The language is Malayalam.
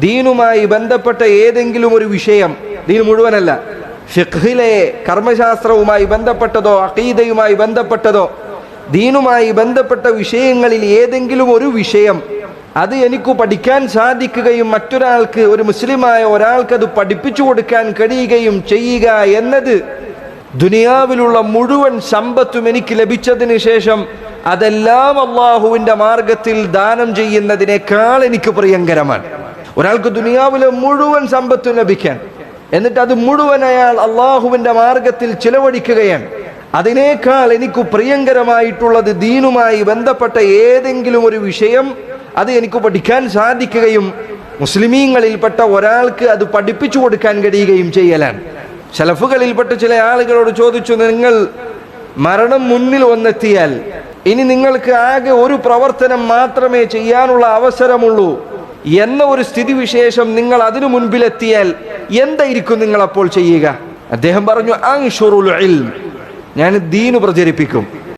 ദീനുമായി ബന്ധപ്പെട്ട ഏതെങ്കിലും ഒരു വിഷയം ദീൻ മുഴുവനല്ല ഫിഖിലെ കർമ്മശാസ്ത്രവുമായി ബന്ധപ്പെട്ടതോ അഖീദയുമായി ബന്ധപ്പെട്ടതോ ദീനുമായി ബന്ധപ്പെട്ട വിഷയങ്ങളിൽ ഏതെങ്കിലും ഒരു വിഷയം അത് എനിക്ക് പഠിക്കാൻ സാധിക്കുകയും മറ്റൊരാൾക്ക് ഒരു മുസ്ലിമായ ഒരാൾക്ക് അത് പഠിപ്പിച്ചു കൊടുക്കാൻ കഴിയുകയും ചെയ്യുക എന്നത് ദുനിയാവിലുള്ള മുഴുവൻ സമ്പത്തും എനിക്ക് ലഭിച്ചതിന് ശേഷം അതെല്ലാം അള്ളാഹുവിന്റെ മാർഗത്തിൽ ദാനം ചെയ്യുന്നതിനേക്കാൾ എനിക്ക് പ്രിയങ്കരമാണ്. ഒരാൾക്ക് ദുനിയാവിലെ മുഴുവൻ സമ്പത്തും ലഭിക്കാൻ. എന്നിട്ട് അത് മുഴുവൻ അയാൾ അള്ളാഹുവിന്റെ മാർഗത്തിൽ ചിലവഴിക്കുകയാണ്. അതിനേക്കാൾ എനിക്ക് പ്രിയങ്കരമായിട്ടുള്ളത് ദീനുമായി ബന്ധപ്പെട്ട ഏതെങ്കിലും ഒരു വിഷയം അത് എനിക്ക് പഠിക്കാൻ സാധിക്കുകയും മുസ്ലിമീങ്ങളിൽപ്പെട്ട ഒരാൾക്ക് അത് പഠിപ്പിച്ചു കൊടുക്കാൻ കഴിയുകയും ചെയ്യലാണ്. ശലഫുകളിൽപ്പെട്ട ചില ആളുകളോട് ചോദിച്ചു നിങ്ങൾ മരണം മുന്നിൽ വന്നെത്തിയാൽ ഇനി നിങ്ങൾക്ക് ആകെ ഒരു പ്രവർത്തനം മാത്രമേ ചെയ്യാനുള്ള അവസരമുള്ളൂ. എന്ന ഒരു സ്ഥിതിവിശേഷം നിങ്ങൾ അതിനു മുൻപിലെത്തിയാൽ എന്തായിരിക്കും നിങ്ങൾ അപ്പോൾ ചെയ്യുക? അദ്ദേഹം പറഞ്ഞു ഞാൻ ദീനു പ്രചരിപ്പിക്കും.